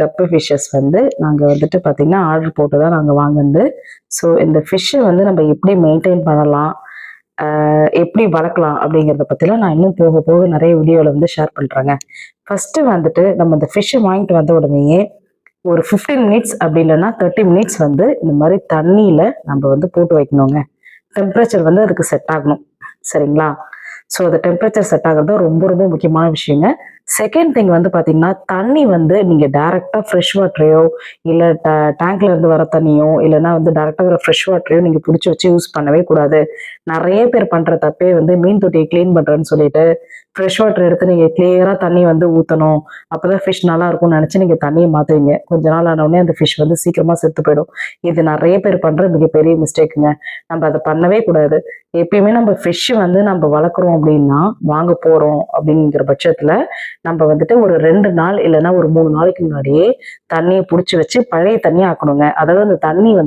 Cup fishes வந்து நாங்கள் வந்துட்டு பார்த்தீங்கன்னா ஆர்டர் போட்டு தான் நாங்கள் வாங்குனது. ஸோ இந்த ஃபிஷ்ஷை வந்து நம்ம எப்படி மெயின்டைன் பண்ணலாம் எப்படி வளர்க்கலாம் அப்படிங்கிறத பற்றிலாம் நான் இன்னும் போக போக நிறைய வீடியோவில் வந்து ஷேர் பண்ணுறேங்க ஃபஸ்ட்டு வந்துட்டு நம்ம இந்த ஃபிஷ்ஷை வாங்கிட்டு வந்த உடனேயே ஒரு ஃபிஃப்டீன் மினிட்ஸ் அப்படி இல்லைன்னா தேர்ட்டி மினிட்ஸ் வந்து இந்த மாதிரி தண்ணியில் நம்ம வந்து போட்டு வைக்கணுங்க. டெம்பரேச்சர் வந்து அதுக்கு செட் ஆகணும். சரிங்களா? ஸோ அந்த டெம்பரேச்சர் செட் ஆகிறது ரொம்ப ரொம்ப முக்கியமான விஷயங்க. செகண்ட் திங் வந்து பார்த்தீங்கன்னா தண்ணி வந்து நீங்கள் டேரெக்டாக ஃப்ரெஷ் வாட்டரையோ இல்லை டேங்க்ல இருந்து வர தண்ணியோ இல்லைன்னா வந்து டேரெக்டாக வர ஃப்ரெஷ் வாட்டரையோ நீங்கள் பிடிச்சி வச்சு யூஸ் பண்ணவே கூடாது. நிறைய பேர் பண்ணுற தப்பே வந்து மீன் தொட்டியை க்ளீன் பண்ணுறேன்னு சொல்லிட்டு ஃப்ரெஷ் வாட்டர் எடுத்து நீங்கள் கிளியராக தண்ணி வந்து ஊற்றணும் அப்போ தான் ஃபிஷ் நல்லா இருக்கும்னு நினச்சி நீங்கள் தண்ணியை மாற்றுவீங்க கொஞ்ச நாள் ஆனவுடனே உடனே அந்த ஃபிஷ் வந்து சீக்கிரமாக செத்து போயிடும். இது நிறைய பேர் பண்ணுற மிகப்பெரிய மிஸ்டேக்குங்க நம்ம அதை பண்ணவே கூடாது. எப்பயுமே நம்ம ஃபிஷ் வந்து நம்ம வளர்க்குறோம் அப்படின்னா வாங்க போகிறோம் அப்படிங்கிற பட்சத்தில் நம்ம வந்துட்டு ஒரு ரெண்டு நாள் இல்லைன்னா ஒரு மூணு நாளைக்கு முன்னாடியே தண்ணியை பிடிச்சி வச்சு பழைய தண்ணியை ஆக்கணுங்க. அதாவது அந்த தண்ணி வந்து